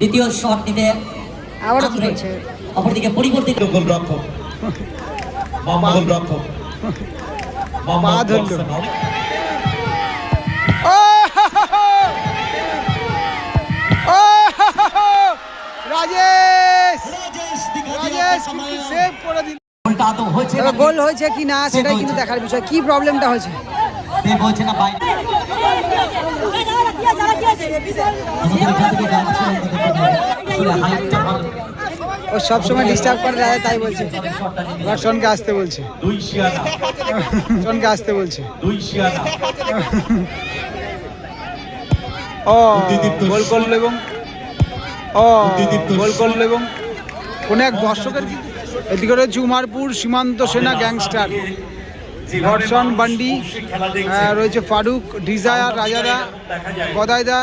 দ্বিতীয় শট নিতে কি? অপরদিকে পরিবর্তিত গোলরক্ষক বাম গোলরক্ষক বাম পা ধরলো। বক্সে অনেক ও ও রাজেশ! রাজেশ কিন্তু সেভ করে দিল। গোলটা আদৌ হয়েছে গোল হয়েছে কি না সেটাই কিন্তু দেখার বিষয়। কি প্রবলেমটা হয়েছে? সেভ হয়েছে না বাইরে ও সবসময় ডিস্টার্ব করে রাজা তাই বলছে। নিয়ে আসতে বলছে। ঘর্ষণকে আসতে বলছে। ও গোল করল এবং ও গোল করল এবং কোন এক দর্শকের এদিকে রয়েছে উমারপুর সীমান্ত সেনা গ্যাংস্টার। ধর্ষণ বান্ডি রয়েছে ফারুক ডিজায়ার রাজাদা গদাইদা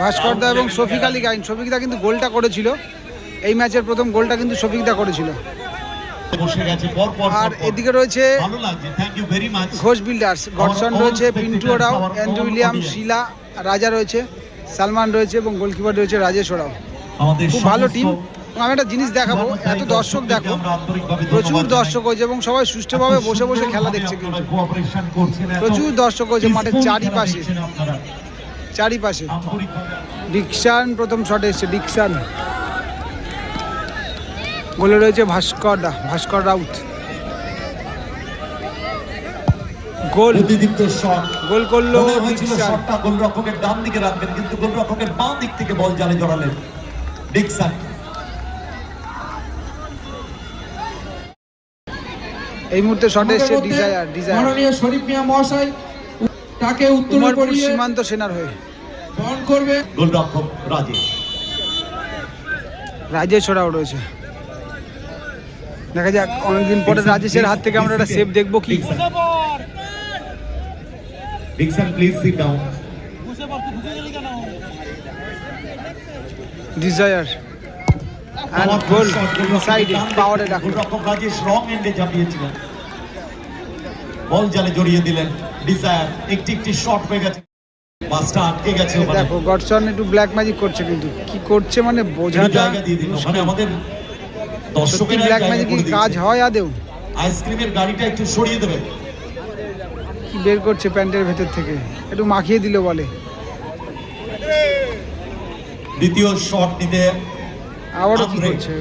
ভাস্করদা এবং শফিক আলী গাইন। শফিকদা কিন্তু গোলটা করেছিল। এই ম্যাচের প্রথম গোলটা কিন্তু শফিকদা করেছিল। বসে গেছে পর পর আর। এদিকে রয়েছে ভালো লাগছে thank you very much Ghosh builders Godson রয়েছে পিন্টু ওরাও অ্যান্ড্রু উইলিয়াম শিলা রাজা রয়েছে সালমান রয়েছে এবং গোলকিপার রয়েছে রাজেশ ওরাও। খুব ভালো টিম আমি একটা জিনিস দেখাবো এত দর্শক দেখো প্রচুর দর্শক হয়েছে এবং সবাই সুষ্ঠুভাবে বসে বসে খেলা দেখছে কিন্তু। প্রচুর দর্শক হয়েছে মাঠের চারিপাশে। চারিপাশে। ডিকশান প্রথম শটে এসছে ডিকশান গোলে রয়েছে Bhaskar da Bhaskar Raut. Goal. Shot goal করল ডিকশান শটটা গোলরক্ষকের ডান দিকে রাখবেন কিন্তু গোলরক্ষকের বাম দিক থেকে বল জালে জড়ালেন ডিকসন এই মুহূর্তে শটে এসছে ডিজায়ার ডিজায়ার মাননীয় শরীফ মিয়া মহাশয় তাকে উত্তর করিয়ে সীমান্ত সেনার হয়ে। বরণ করবে। গোলরক্ষক রাজেশ। রাজেশ ওরাও রয়েছে। দেখা যাক অনেকদিন পরে রাজেশের হাত থেকে আমরা একটা সেভ দেখব কি। ডিকসন প্লিজ সিট ডাউন ডিজায়ার পাওয়ারে এন্ডে ঝাঁপিয়েছিলেন বল জালে জড়িয়ে দিলেন। ডিজায়ার একটি একটি শট হয়ে গেছে। আটকে গেছে ওখানে। দেখো গডসন একটু ব্ল্যাক ম্যাজিক করছে কিন্তু। কি করছে মানে জায়গা দিয়ে আমাদের দর্শকের ব্ল্যাক ম্যাজিক কাজ হয় আদেও। আইসক্রিমের গাড়িটা একটু সরিয়ে দেবে। কি বের করছে প্যান্টের ভেতর থেকে? একটু মাখিয়ে দিল বলে। দ্বিতীয় শট নিতে আবারও কি। করছে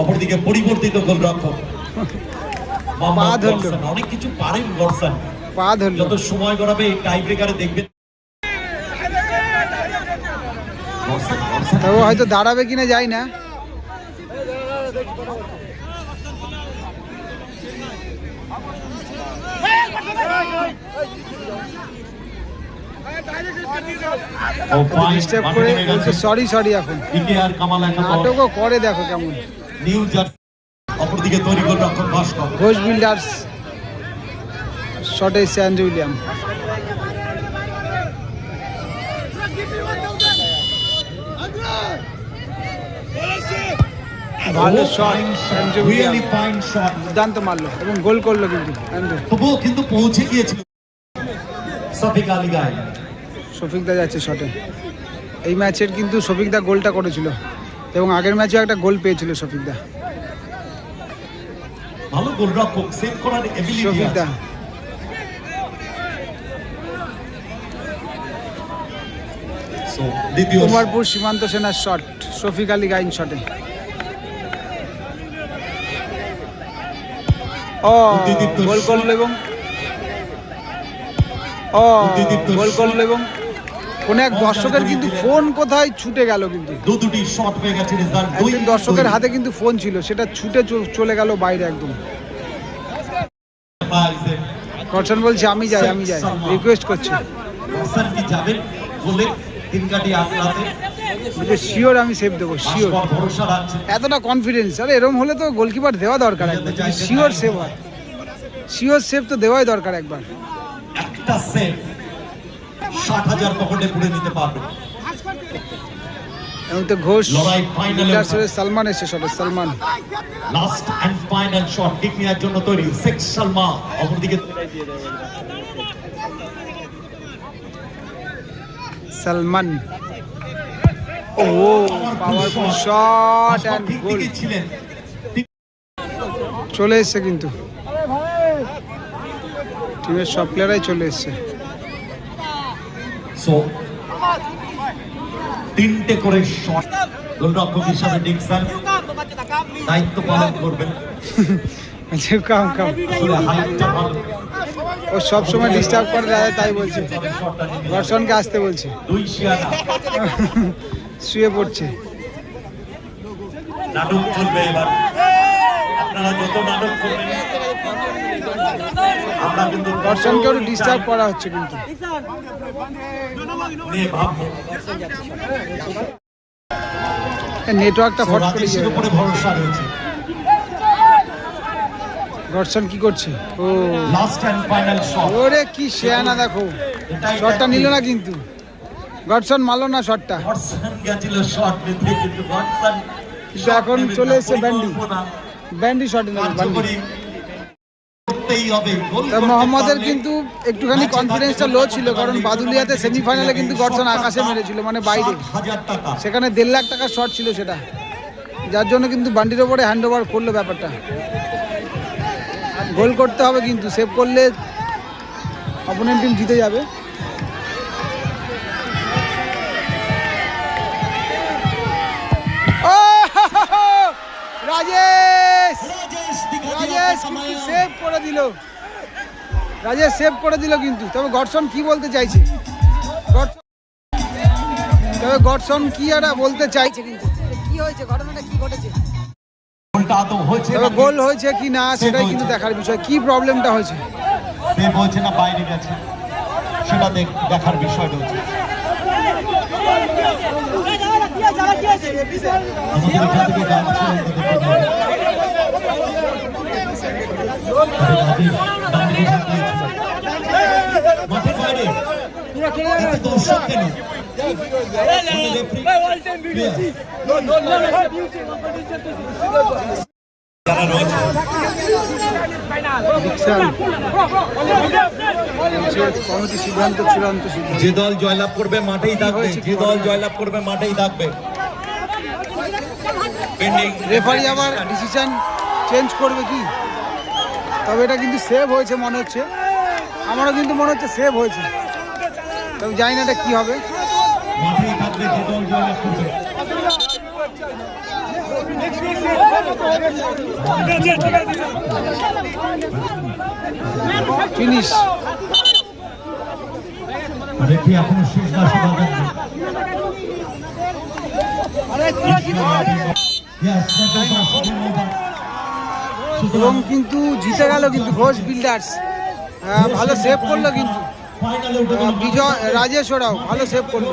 অপরদিকে পরিবর্তিত গোলরক্ষক মোহাম্মদ ধরলো। অনেক কিছু পারেন গডসন পা ধরলো যত সময় গড়াবে এই টাই ব্রেকারে দেখবেন। তবে হয়তো দাঁড়াবে কিনা যাই না ও ফাইন, ডিস্টার্ব মাঠে করে বলছে সরি সরি এখন। পিকে আর কামাল একাদশ। নাটকও করে দেখো কেমন। নিউ জার্সি অপরদিকে তৈরি গোলরক্ষক ভাস্কর ঘোষ বিল্ডার্স শটে এসছে উইলিয়াম ভালো শট দুর্দান্ত মারলো এবং গোল করল কিন্তু তবুও কিন্তু পৌঁছে গিয়েছিল। সফিক আলী গায় শফিকদা যাচ্ছে শটে এই ম্যাচের কিন্তু শফিক দা গোলটা করেছিল এবং আগের ম্যাচেও একটা গোল পেয়েছিল শফিকদা ভালো গোলরক্ষক সেভ করার এবিলিটি শফিকদা সো দ্বিতীয় উমারপুর সীমান্ত সেনার শট শফিক আলী গাইন শটে ও গোল করল এবং ও গোল করল এবং কোন এক দর্শকের কিন্তু ফোন কোথায় ছুটে গেল কিন্তু। দু দুটি শট পেয়ে গেছে রেজাল্ট দুই দর্শকের হাতে কিন্তু ফোন ছিল সেটা ছুটে চলে গেল বাইরে একদম। পাইছে বলছে আমি যাই আমি যাই। রিকোয়েস্ট করছে। হাসান কি যাবেন? বলে তিন কাটি বলছে শিওর আমি সেভ দেবো শিওর এতটা কনফিডেন্স আরে এরম হলে তো গোলকিপার দেওয়া দরকার একবার। শিওর সেভ হয়। শিওর সেভ তো দেওয়াই দরকার একবার। একটা সেভ ষাট হাজার পকেটে পুড়ে নিতে পারবে। এবং তো ঘোষ লড়াই final এ বিল্ডার্সের সালমান এসে শটে Salman. Last and final shot kick নেওয়ার জন্য তৈরি। শেখ সালমা অপরদিকে সালমান। ও পাওয়ারফুল শট অ্যান্ড গোল ছিলেন। চলে এসছে কিন্তু। টিমের সব প্লেয়ারাই চলে এসছে। সো তিনটে করে শট গোলরক্ষক হিসাবে ডিকসন দায়িত্ব পালন করবেন। আচ্ছা, কাম কাম হাইটটা ভালো। ও সব সময় ডিস্টার্ব করে দাদা তাই বলছে। দর্শনকে আসতে বলছে। শুয়ে পড়ছে। নাটক চলবে এবার। আপনারা যত নাটক করবেন আমরা কিন্তু তত দর্শনকে একটু ডিস্টার্ব করা হচ্ছে কিন্তু। নেটওয়ার্কটা ফট করে উপরে ভরসা রয়েছে। দর্শন কি করছে? ও। লাস্ট এন্ড ফাইনাল শট ওরে কি শেয়ানা দেখো। শটটা নিল না কিন্তু। গডসন মারলো না শটটা ওয়াটসন গেছিল শট নিতে কিন্তু কিন্তু এখন চলে এসেছে ব্যান্ডি। ব্যান্ডি শট নিল কার্যকরী করতেই হবে। মোহাম্মদের কিন্তু একটুখানি কনফিডেন্সটা লো ছিল কারণ বাদুলিয়াতে সেমিফাইনালে কিন্তু গর্জন আকাশে মেরেছিল মানে বাইরে। সেখানে দেড় লাখ টাকার শট ছিল সেটা। যার জন্য কিন্তু বান্ডির ওপরে হ্যান্ড ওভার করল ব্যাপারটা। গোল করতে হবে কিন্তু সেভ করলে অপোনেন্ট টিম জিতে যাবে। দিল। রাজেশ সেভ করে দিল কিন্তু। তবে গডসন কি বলতে চাইছে? গডসন- তবে গডসন কি একটা বলতে চাইছে কিন্তু? কি হয়েছে? ঘটনাটা কি ঘটেছে? তবে গোল হয়েছে কি না সেটাই কিন্তু দেখার বিষয়। কি প্রবলেমটা হয়েছে? সেভ হয়েছে না বাইরে গেছে। সেটা দেখার বিষয় রয়েছে আমাদের এখান থেকে গান ছিল দেখতে পাবো। আরে রাজেশ, ডান দিকে দিয়েছে। মাঠের বাইরে এত দর্শক কেন মানে. যারা যে দল জয়লাভ করবে মাঠেই থাকবে যে দল জয়লাভ করবে মাঠেই থাকবে রেফারি আবার ডিসিশন চেঞ্জ করবে কি তবে এটা কিন্তু সেভ হয়েছে মনে হচ্ছে। আমারও কিন্তু মনে হচ্ছে সেভ হয়েছে। তবে জানি না এটা কি হবে। ফিনিশ এখনও শেষ বাসি এবং কিন্তু জিতে গেল কিন্তু ঘোষ বিল্ডার্স ভালো সেভ করল কিন্তু। বিজয়, রাজেশ ওরাও ভালো সেভ করল।